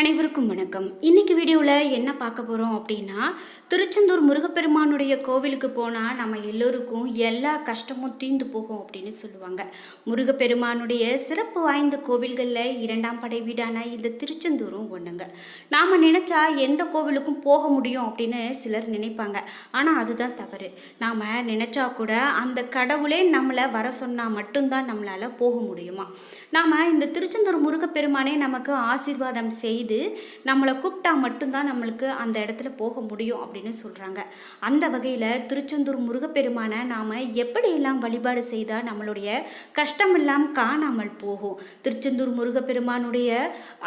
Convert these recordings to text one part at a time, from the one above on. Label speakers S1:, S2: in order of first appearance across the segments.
S1: அனைவருக்கும் வணக்கம். இன்னைக்கு வீடியோவில் என்ன பார்க்க போகிறோம் அப்படின்னா திருச்செந்தூர் முருகப்பெருமானுடைய கோவிலுக்கு போனால் நம்ம எல்லோருக்கும் எல்லா கஷ்டமும் தீர்ந்து போகும் அப்படின்னு சொல்லுவாங்க. முருகப்பெருமானுடைய சிறப்பு வாய்ந்த கோவில்களில் இரண்டாம் படை வீடான இந்த திருச்செந்தூரும் ஒன்றுங்க நாம் நினச்சா எந்த கோவிலுக்கும் போக முடியும் அப்படின்னு சிலர் நினைப்பாங்க. ஆனால் அதுதான் தவறு. நாம் நினச்சா கூட அந்த கடவுளே நம்மளை வர சொன்னால் மட்டும்தான் நம்மளால் போக முடியுமா? நாம் இந்த திருச்செந்தூர் முருகப்பெருமானே நமக்கு ஆசீர்வாதம் செய்து நம்மளை கூப்பிட்டா மட்டும்தான் நம்மளுக்கு அந்த இடத்துல போக முடியும் அப்படின்னு சொல்கிறாங்க அந்த வகையில் திருச்செந்தூர் முருகப்பெருமானை நாம் எப்படியெல்லாம் வழிபாடு செய்தால் நம்மளுடைய கஷ்டமெல்லாம் காணாமல் போகும்? திருச்செந்தூர் முருகப்பெருமானுடைய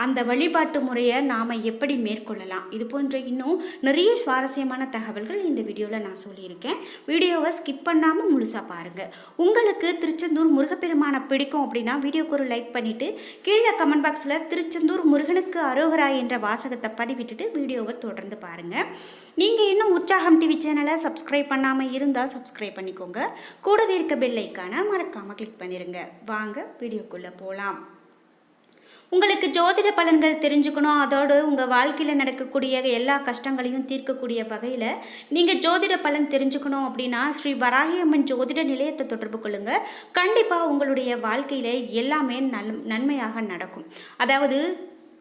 S1: அந்த வழிபாட்டு முறையை நாம் எப்படி மேற்கொள்ளலாம்? இது போன்ற இன்னும் நிறைய சுவாரஸ்யமான தகவல்கள் இந்த வீடியோவில் நான் சொல்லியிருக்கேன். வீடியோவை ஸ்கிப் பண்ணாமல் முழுசாக பாருங்கள் உங்களுக்கு திருச்செந்தூர் முருகப்பெருமானை பிடிக்கும் அப்படின்னா வீடியோக்கு ஒரு லைக் பண்ணிவிட்டு கீழே கமெண்ட் பாக்ஸில் திருச்செந்தூர் முருகனுக்கு அரோகரா என்ற வாசகத்தை பதிவிட்டுட்டு வீடியோவை தொடர்ந்து பாருங்கள் நீங்கள் இன்னும் உற்சாகம் டிவி சேனலை சப்ஸ்கிரைப் பண்ணாமல் இருந்தால் சப்ஸ்கிரைப் பண்ணிக்கோங்க. கூடவே இருக்க பெல் ஐக்கானை மறக்காமல் கிளிக் பண்ணிடுங்க வாங்க வீடியோக்குள்ளே போகலாம் உங்களுக்கு ஜோதிட பலன்கள் தெரிஞ்சுக்கணும். அதோடு உங்கள் வாழ்க்கையில் நடக்கக்கூடிய எல்லா கஷ்டங்களையும் தீர்க்கக்கூடிய வகையில் நீங்கள் ஜோதிட பலன் தெரிஞ்சுக்கணும் அப்படின்னா ஸ்ரீ வராகியம்மன் ஜோதிட நிலையத்தை தொடர்பு கொள்ளுங்கள் கண்டிப்பாக உங்களுடைய வாழ்க்கையில் எல்லாமே நல் நன்மையாக நடக்கும். அதாவது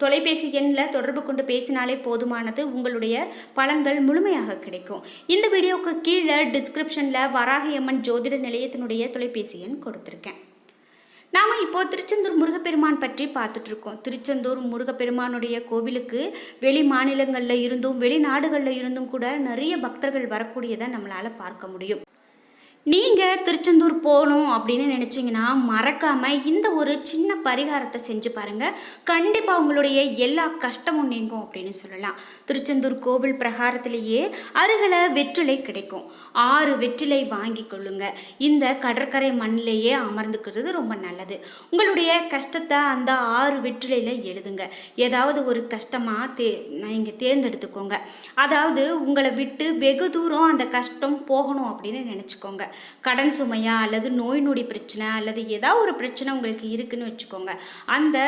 S1: தொலைபேசி எண்ணில் தொடர்பு கொண்டு பேசினாலே போதுமானது. உங்களுடைய பலன்கள் முழுமையாக கிடைக்கும். இந்த வீடியோவுக்கு கீழே டிஸ்கிரிப்ஷனில் வராகியம்மன் ஜோதிட நிலையத்தினுடைய தொலைபேசி எண் கொடுத்துருக்கேன். நாம் இப்போ திருச்செந்தூர் முருகப்பெருமான் பற்றி பார்த்துட்ருக்கோம். திருச்செந்தூர் முருகப்பெருமானுடைய கோவிலுக்கு வெளி மாநிலங்களில் இருந்தும் வெளிநாடுகளில் இருந்தும் கூட நிறைய பக்தர்கள் வரக்கூடியதை நம்மளால் பார்க்க முடியும். நீங்கள் திருச்செந்தூர் போகணும் அப்படின்னு நினச்சிங்கன்னா மறக்காமல் இந்த ஒரு சின்ன பரிகாரத்தை செஞ்சு பாருங்கள் கண்டிப்பாக உங்களுடைய எல்லா கஷ்டமும் நீங்கும் அப்படின்னு சொல்லலாம். திருச்செந்தூர் கோவில் பிரகாரத்திலேயே அருகில் வெற்றிலை கிடைக்கும். ஆறு வெற்றிலை வாங்கி கொள்ளுங்க. இந்த கடற்கரை மண்ணிலேயே அமர்ந்துக்கிறது ரொம்ப நல்லது. உங்களுடைய கஷ்டத்தை அந்த ஆறு வெற்றிலையில் எழுதுங்க. ஏதாவது ஒரு கஷ்டமாக தே நீங்கள் தேர்ந்தெடுத்துக்கோங்க. அதாவது உங்களை விட்டு வெகு தூரம் அந்த கஷ்டம் போகணும் அப்படின்னு நினச்சிக்கோங்க. கடன் சுமையா அல்லது நோய் நொடி பிரச்சனை அல்லது ஏதாவது ஒரு பிரச்சனை உங்களுக்கு இருக்குன்னு வச்சுக்கோங்க. அந்த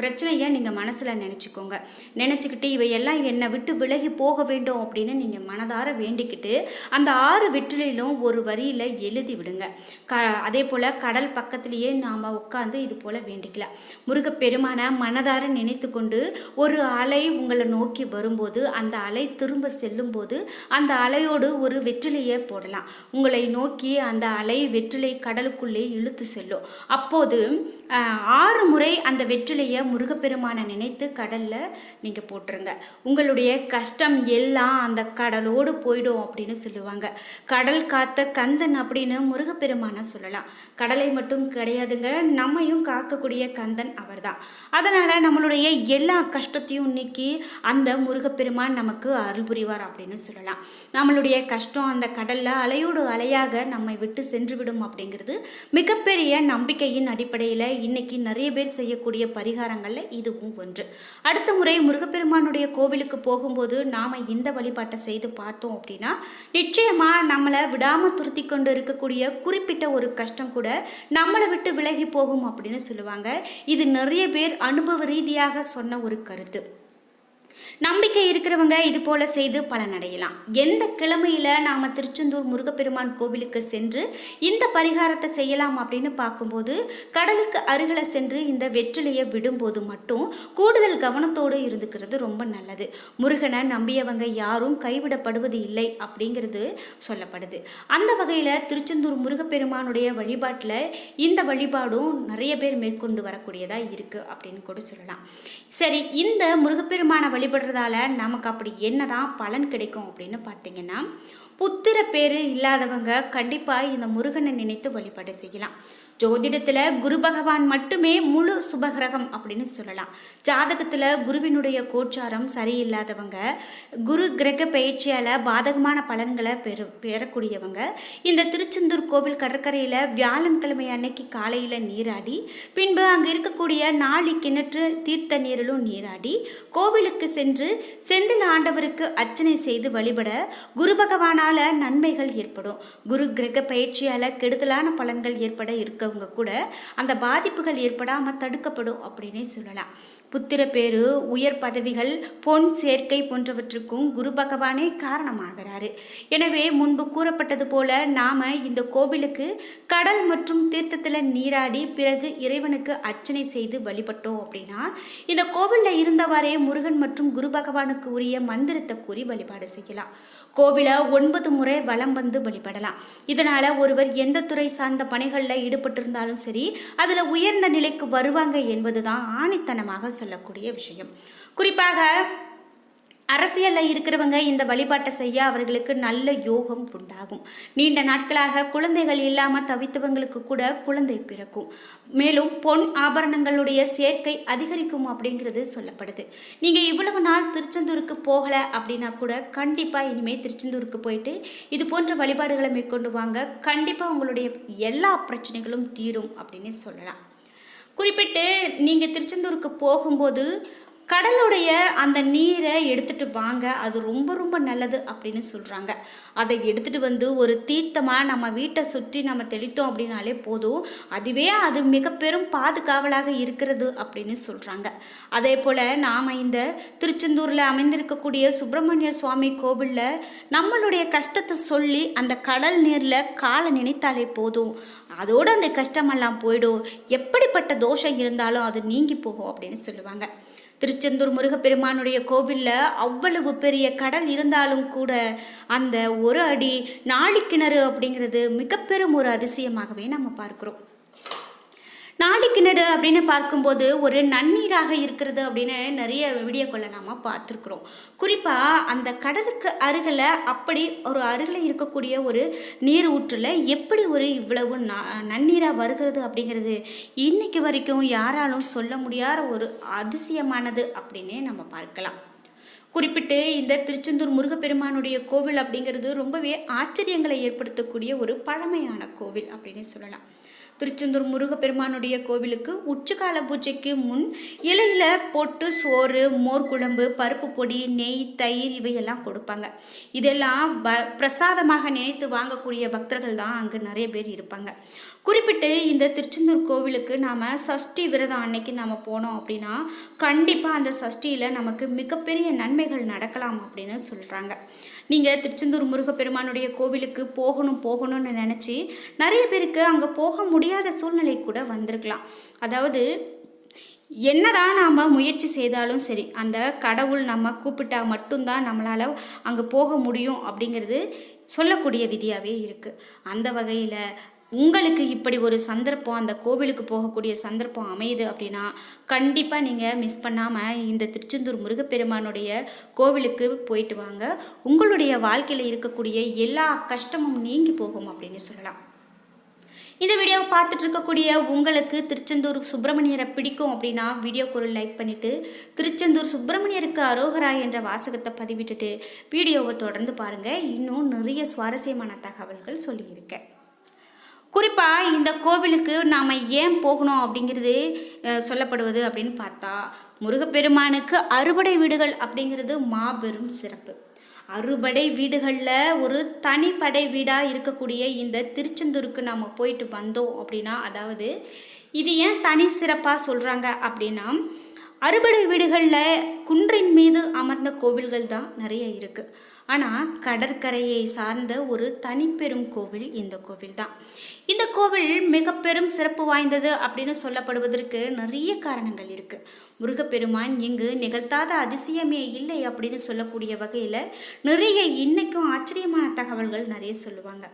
S1: பிரச்சனையை நீங்கள் மனசில் நினச்சிக்கோங்க. நினச்சிக்கிட்டு இவையெல்லாம் என்னை விட்டு விலகி போக வேண்டும் அப்படின்னு நீங்கள் மனதார வேண்டிக்கிட்டு அந்த ஆறு வெற்றிலையிலும் ஒரு வரியில் எழுதி விடுங்க. க அதே போல் கடல் பக்கத்துலேயே நாம் உட்காந்து இது போல் வேண்டிக்கலாம். முருகப்பெருமான மனதார நினைத்து கொண்டு ஒரு அலை உங்களை நோக்கி வரும்போது அந்த அலை திரும்ப செல்லும்போது அந்த அலையோடு ஒரு வெற்றிலையை போடலாம். உங்களை நோக்கி அந்த அலை வெற்றிலை கடலுக்குள்ளே இழுத்து செல்லும். அப்போது ஆறு முறை அந்த வெற்றிலையை முருகப்பெருமானை நினைத்து கடலில் நீங்கள் போட்டுருங்க. உங்களுடைய கஷ்டம் எல்லாம் அந்த கடலோடு போயிடும் அப்படின்னு சொல்லுவாங்க. கடல் காத்த கந்தன் அப்படின்னு முருகப்பெருமானை சொல்லலாம். கடலை மட்டும் கிடையாதுங்க நம்மையும் காக்கக்கூடிய கந்தன் அவர்தான். அதனால் நம்மளுடைய எல்லா கஷ்டத்தையும் நீக்கி அந்த முருகப்பெருமான் நமக்கு அருள் புரிவார் அப்படின்னு சொல்லலாம். நம்மளுடைய கஷ்டம் அந்த கடலில் அலையோடு அலையாக நம்மை விட்டு சென்றுவிடும் அப்படிங்கிறது மிகப்பெரிய நம்பிக்கையின் அடிப்படையில் இன்னைக்கு நிறைய பேர் செய்யக்கூடிய பரிகாரங்களில் இதுவும் ஒன்று. அடுத்த முறை முருகப்பெருமானுடைய கோவிலுக்கு போகும்போது நாம் இந்த வழிபாட்டை செய்து பார்த்தோம் அப்படின்னா நிச்சயமாக நம்மளை விடாமல் துருத்தி கொண்டு இருக்கக்கூடிய குறிப்பிட்ட ஒரு கஷ்டம் கூட நம்மளை விட்டு விலகி போகும் அப்படின்னு சொல்லுவாங்க. இது நிறைய பேர் அனுபவ ரீதியாக சொன்ன ஒரு கருத்து. நம்ம நம்பிக்கை இருக்கிறவங்க இது போல செய்து பலனடையலாம் எந்த கிழமையில நாம திருச்செந்தூர் முருகப்பெருமான் கோவிலுக்கு சென்று இந்த பரிகாரத்தை செய்யலாம் அப்படின்னு பார்க்கும்போது கடலுக்கு அருகில சென்று இந்த வெற்றிலையை விடும்போது மட்டும் கூடுதல் கவனத்தோடு இருந்துக்கிறது ரொம்ப நல்லது. முருகனை நம்பியவங்க யாரும் கைவிடப்படுவது இல்லை அப்படிங்கிறது சொல்லப்படுது. அந்த வகையில் திருச்செந்தூர் முருகப்பெருமானுடைய வழிபாட்டில் இந்த வழிபாடும் நிறைய பேர் மேற்கொண்டு வரக்கூடியதாக இருக்குது அப்படின்னு கூட சொல்லலாம். சரி இந்த முருகப்பெருமானை வழிபடுறதால நமக்கு அப்படி என்னதான் பலன் கிடைக்கும் அப்படின்னு பார்த்தீங்கன்னா புத்திர பேர் இல்லாதவங்க கண்டிப்பாக இந்த முருகனை நினைத்து வழிபாடு செய்யலாம். ஜோதிடத்தில் குரு பகவான் மட்டுமே முழு சுபகிரகம் அப்படின்னு சொல்லலாம். ஜாதகத்தில் குருவினுடைய கோச்சாரம் சரியில்லாதவங்க குரு கிரக பயிற்சியால் பாதகமான பலன்களை பெறு பெறக்கூடியவங்க இந்த திருச்செந்தூர் கோவில் கடற்கரையில் வியாழன்கிழமை அன்னைக்கு காலையில் நீராடி பின்பு அங்கே இருக்கக்கூடிய நாளி கிணற்று தீர்த்த நீரிலும் நீராடி கோவிலுக்கு சென்று செந்தில் ஆண்டவருக்கு அர்ச்சனை செய்து வழிபட குரு பகவானால் நன்மைகள் ஏற்படும். குரு கிரக பயிற்சியால் கெடுதலான பலன்கள் ஏற்பட இருக்கவங்க கூட அந்த பாதிப்புகள் ஏற்படாமல் தடுக்கப்படும் அப்படின்னே சொல்லலாம். புத்திர பேரு உயர் பதவிகள் பொன் சேர்க்கை போன்றவற்றுக்கும் குரு பகவானே காரணமாகிறாரு. எனவே முன்பு கூறப்பட்டது போல நாம இந்த கோவிலுக்கு கடல் மற்றும் தீர்த்தத்தில் நீராடி பிறகு இறைவனுக்கு அர்ச்சனை செய்து வழிபட்டோம் அப்படின்னா இந்த கோவிலில் இருந்தவாறே முருகன் மற்றும் குரு பகவானுக்கு உரிய மந்திரத்தை கூறி வழிபாடு செய்யலாம். கோவிலை ஒன்பது முறை வலம் வந்து வழிபடலாம். இதனால் ஒருவர் எந்த துறை சார்ந்த பணிகளில் ஈடுபட்டிருந்தாலும் சரி அதில் உயர்ந்த நிலைக்கு வருவாங்க என்பதுதான் ஆணித்தனமாக சொல்லக்கூடிய விஷயம். குறிப்பாக அரசியலில் இருக்கிறவங்க இந்த வழிபாட்டை செய்ய அவர்களுக்கு நல்ல யோகம் உண்டாகும். நீண்ட நாட்களாக குழந்தைகள் இல்லாமல் தவித்தவங்களுக்கு கூட குழந்தை பிறக்கும். மேலும் பொன் ஆபரணங்களுடைய சேர்க்கை அதிகரிக்கும் அப்படிங்கிறது சொல்லப்படுது. நீங்கள் இவ்வளவு நாள் திருச்செந்தூருக்கு போகலை அப்படின்னா கூட கண்டிப்பாக இனிமேல் திருச்செந்தூருக்கு போயிட்டு இது போன்ற வழிபாடுகளை மேற்கொண்டு வாங்க. கண்டிப்பாக உங்களுடைய எல்லா பிரச்சனைகளும் தீரும் அப்படின்னு சொல்லலாம். குறிப்பிட்டு நீங்கள் திருச்செந்தூருக்கு போகும்போது கடலுடைய அந்த நீரை எடுத்துட்டு வாங்க அது ரொம்ப ரொம்ப நல்லது அப்படின்னு சொல்கிறாங்க அதை எடுத்துட்டு வந்து ஒரு தீர்த்தமாக நம்ம வீட்டை சுற்றி நம்ம தெளித்தோம் அப்படின்னாலே போதும். அதுவே அது மிக பெரும் பாதுகாவலாக இருக்கிறது அப்படின்னு சொல்கிறாங்க அதே போல் நாம் இந்த திருச்செந்தூரில் அமைந்திருக்கக்கூடிய சுப்பிரமணிய சுவாமி கோவிலில் நம்மளுடைய கஷ்டத்தை சொல்லி அந்த கடல் நீரில் காலை நினைத்தாலே போதும். அதோடு அந்த கஷ்டமெல்லாம் போயிடும். எப்படிப்பட்ட தோஷம் இருந்தாலும் அது நீங்கி போகும் அப்படின்னு சொல்லுவாங்க. திருச்செந்தூர் முருகப்பெருமானுடைய கோவிலில் அவ்வளவு பெரிய கடல் இருந்தாலும் கூட அந்த ஒரு அடி நாளிக்கிணறு அப்படிங்கிறது மிகப்பெரும் ஒரு அதிசயமாகவே நம்ம பார்க்குறோம். நாளிக்கிணறு அப்படின்னு பார்க்கும்போது ஒரு நன்னீராக இருக்கிறது அப்படின்னு நிறைய வீடியோக்களை நாம் பார்த்துருக்குறோம். குறிப்பாக அந்த கடலுக்கு அருகில் அப்படி ஒரு அருகில் இருக்கக்கூடிய ஒரு நீர் ஊற்றில் எப்படி ஒரு இவ்வளவு நன்னீராக வருகிறது அப்படிங்கிறது இன்றைக்கு வரைக்கும் யாராலும் சொல்ல முடியாத ஒரு அதிசயமானது அப்படின்னே நம்ம பார்க்கலாம். குறிப்பிட்டு இந்த திருச்செந்தூர் முருகப்பெருமானுடைய கோவில் அப்படிங்கிறது ரொம்பவே ஆச்சரியங்களை ஏற்படுத்தக்கூடிய ஒரு பழமையான கோவில் அப்படின்னு சொல்லலாம். திருச்செந்தூர் முருகப்பெருமானுடைய கோவிலுக்கு உச்சகால பூஜைக்கு முன் இலையில் போட்டு சோறு மோர் குழம்பு பருப்பு பொடி நெய் தயிர் இவையெல்லாம் கொடுப்பாங்க. இதெல்லாம் ப பிரசாதமாக நினைத்து வாங்கக்கூடிய பக்தர்கள் தான் அங்கே நிறைய பேர் இருப்பாங்க. குறிப்பிட்டு இந்த திருச்செந்தூர் கோவிலுக்கு நாம் சஷ்டி விரதம் அன்னைக்கு நாம் போனோம் அப்படின்னா கண்டிப்பாக அந்த சஷ்டியில் நமக்கு மிகப்பெரிய நன்மைகள் நடக்கலாம் அப்படின்னு சொல்கிறாங்க நீங்கள் திருச்செந்தூர் முருகப்பெருமானுடைய கோவிலுக்கு போகணும் போகணும்னு நினச்சி நிறைய பேருக்கு அங்கே போக முடியாத சூழ்நிலை கூட வந்திருக்கலாம். அதாவது என்னதான் நாம் முயற்சி செய்தாலும் சரி அந்த கடவுள் நம்ம கூப்பிட்டா மட்டும்தான் நம்மளால் அங்கே போக முடியும் அப்படிங்கிறது சொல்லக்கூடிய விதியாகவே இருக்குது அந்த வகையில் உங்களுக்கு இப்படி ஒரு சந்தர்ப்பம் அந்த கோவிலுக்கு போகக்கூடிய சந்தர்ப்பம் அமையுது அப்படின்னா கண்டிப்பாக நீங்கள் மிஸ் பண்ணாமல் இந்த திருச்செந்தூர் முருகப்பெருமானுடைய கோவிலுக்கு போயிட்டு வாங்க. உங்களுடைய வாழ்க்கையில் இருக்கக்கூடிய எல்லா கஷ்டமும் நீங்கி போகும் அப்படின்னு சொல்லலாம். இந்த வீடியோவை பார்த்துட்டு இருக்கக்கூடிய உங்களுக்கு திருச்செந்தூர் சுப்பிரமணியரை பிடிக்கும் அப்படின்னா வீடியோக்கு ஒரு லைக் பண்ணிவிட்டு திருச்செந்தூர் சுப்பிரமணியருக்கு அரோகரா என்ற வாசகத்தை பதிவிட்டுட்டு வீடியோவை தொடர்ந்து பாருங்கள் இன்னும் நிறைய சுவாரஸ்யமான தகவல்கள் சொல்லியிருக்கேன். குறிப்பாக இந்த கோவிலுக்கு நாம் ஏன் போகணும் அப்படிங்கிறது சொல்லப்படுவது அப்படின்னு பார்த்தா முருகப்பெருமானுக்கு அறுபடை வீடுகள் அப்படிங்கிறது மாபெரும் சிறப்பு. அறுபடை வீடுகளில் ஒரு தனிப்படை வீடாக இருக்கக்கூடிய இந்த திருச்செந்தூருக்கு நாம் போயிட்டு வந்தோம் அப்படின்னா அதாவது இது ஏன் தனி சிறப்பாக சொல்கிறாங்க அப்படின்னா அறுபடை வீடுகளில் குன்றின் மீது அமர்ந்த கோவில்கள் தான் நிறைய இருக்குது ஆனால் கடற்கரையை சார்ந்த ஒரு தனிப்பெரும் கோவில் இந்த கோவில் தான் இந்த கோவில் மிக பெரும் சிறப்பு வாய்ந்தது அப்படின்னு சொல்லப்படுவதற்கு நிறைய காரணங்கள் இருக்குது முருகப்பெருமான் இங்கு நிகழ்த்தாத அதிசயமே இல்லை அப்படின்னு சொல்லக்கூடிய வகையில் நிறைய இன்னைக்கும் ஆச்சரியமான தகவல்கள் நிறைய சொல்லுவாங்க.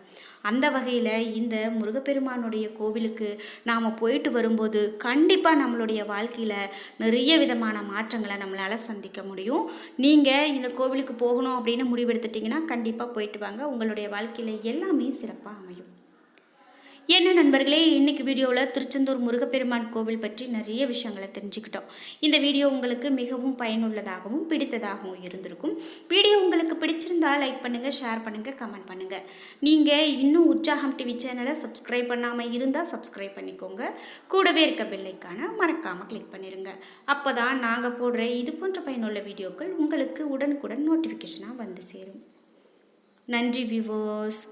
S1: அந்த வகையில் இந்த முருகப்பெருமானுடைய கோவிலுக்கு நாம் போயிட்டு வரும்போது கண்டிப்பாக நம்மளுடைய வாழ்க்கையில் நிறைய விதமான மாற்றங்களை நம்மளால் சந்திக்க முடியும். நீங்கள் இந்த கோவிலுக்கு போகணும் அப்படின்னு முடிவெடுத்துட்டிங்கன்னா கண்டிப்பாக போயிட்டு வாங்க. உங்களுடைய வாழ்க்கையில் எல்லாமே சிறப்பாக அமையும். என்ன நண்பர்களே இன்றைக்கி வீடியோவில் திருச்செந்தூர் முருகப்பெருமான் கோவில் பற்றி நிறைய விஷயங்களை தெரிஞ்சுக்கிட்டோம். இந்த வீடியோ உங்களுக்கு மிகவும் பயனுள்ளதாகவும் பிடித்ததாகவும் இருந்திருக்கும். வீடியோ உங்களுக்கு பிடிச்சிருந்தால் லைக் பண்ணுங்கள் ஷேர் பண்ணுங்கள் கமெண்ட் பண்ணுங்கள் நீங்கள் இன்னும் உற்சாகம் டிவி சேனலை சப்ஸ்கிரைப் பண்ணாமல் இருந்தால் சப்ஸ்கிரைப் பண்ணிக்கோங்க. கூடவே இருக்க பெல்லைக்கான மறக்காமல் கிளிக் பண்ணிடுங்க அப்போ தான் நாங்கள் போடுற இது போன்ற பயனுள்ள வீடியோக்கள் உங்களுக்கு உடனுக்குடன் நோட்டிஃபிகேஷனாக வந்து சேரும். நன்றி விவோஸ்